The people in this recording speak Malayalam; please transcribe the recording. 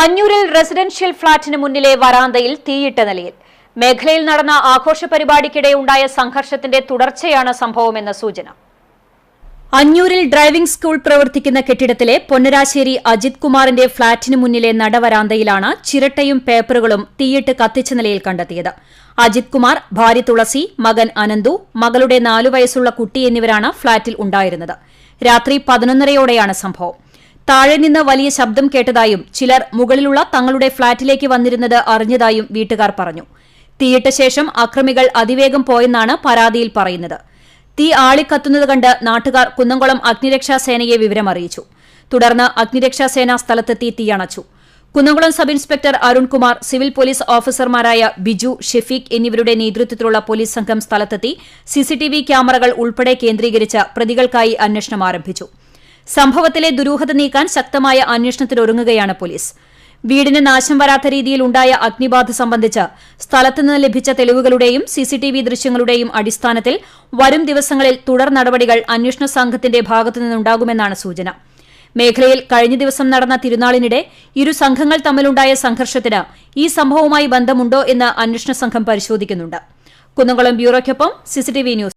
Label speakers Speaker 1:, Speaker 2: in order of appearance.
Speaker 1: അഞ്ഞൂരിൽ റെസിഡൻഷ്യൽ ഫ്ളാറ്റിന് മുന്നിലെ വരാന്തയിൽ തീയിട്ട നിലയിൽ. മേഖലയിൽ നടന്ന ആഘോഷ പരിപാടിക്കിടെ ഉണ്ടായ സംഘർഷത്തിന്റെ തുടർച്ചയാണ് സംഭവമെന്ന സൂചന. അഞ്ഞൂരിൽ ഡ്രൈവിംഗ് സ്കൂൾ പ്രവർത്തിക്കുന്ന കെട്ടിടത്തിലെ പൊന്നരാശ്ശേരി അജിത് കുമാറിന്റെ ഫ്ളാറ്റിന് മുന്നിലെ നടവരാന്തയിലാണ് ചിരട്ടയും പേപ്പറുകളും തീയിട്ട് കത്തിച്ച നിലയിൽ കണ്ടെത്തിയത്. അജിത് കുമാർ ഭാര്യ തുളസി മകൻ അനന്തു മകളുടെ നാലു വയസ്സുള്ള കുട്ടി എന്നിവരാണ് ഫ്ളാറ്റിൽ ഉണ്ടായിരുന്നത്. രാത്രി പതിനൊന്നരയോടെയാണ് സംഭവം. താഴെ നിന്ന് വലിയ ശബ്ദം കേട്ടതായും ചിലർ മുകളിലുള്ള തങ്ങളുടെ ഫ്ളാറ്റിലേക്ക് വന്നിരുന്നത് അറിഞ്ഞതായും വീട്ടുകാർ പറഞ്ഞു. തീയിട്ട ശേഷം അക്രമികൾ അതിവേഗം പോയെന്നാണ് പരാതിയിൽ പറയുന്നത്. തീ ആളിക്കത്തുന്നത് കണ്ട് നാട്ടുകാർ കുന്നംകുളം അഗ്നിരക്ഷാ സേനയെ വിവരമറിയിച്ചു. തുടർന്ന് അഗ്നിരക്ഷാ സേന സ്ഥലത്തെത്തി തീയണച്ചു Kunnamkulam sub inspector Arunkumar civil police ഓഫീസർമാരായ ബിജു ഷെഫീഖ് എന്നിവരുടെ നേതൃത്വത്തിലുള്ള പോലീസ് സംഘം സ്ഥലത്തെത്തി സിസിടിവി ക്യാമറകൾ ഉൾപ്പെടെ കേന്ദ്രീകരിച്ച് പ്രതികൾക്കായി അന്വേഷണം ആരംഭിച്ചു. സംഭവത്തിലെ ദുരൂഹത നീക്കാൻ ശക്തമായ അന്വേഷണത്തിനൊരുങ്ങുകയാണ് പോലീസ്. വീടിന് നാശം വരാത്ത രീതിയിൽ ഉണ്ടായ അഗ്നിബാധ സംബന്ധിച്ച് സ്ഥലത്തുനിന്ന് ലഭിച്ച തെളിവുകളുടെയും സിസിടിവി ദൃശ്യങ്ങളുടെയും അടിസ്ഥാനത്തിൽ വരും ദിവസങ്ങളിൽ തുടർ നടപടികൾ അന്വേഷണ സംഘത്തിന്റെ ഭാഗത്തുനിന്നുണ്ടാകുമെന്നാണ് സൂചന. മേഖലയിൽ കഴിഞ്ഞ ദിവസം നടന്ന തിരുനാളിനിടെ ഇരു സംഘങ്ങൾ തമ്മിലുണ്ടായ സംഘർഷത്തിന് ഈ സംഭവവുമായി ബന്ധമുണ്ടോ എന്ന് അന്വേഷണ സംഘം പരിശോധിക്കുന്നുണ്ട്. കുന്നംകുളം ബ്യൂറോയ്ക്കൊപ്പം സിസിടിവി ന്യൂസ്.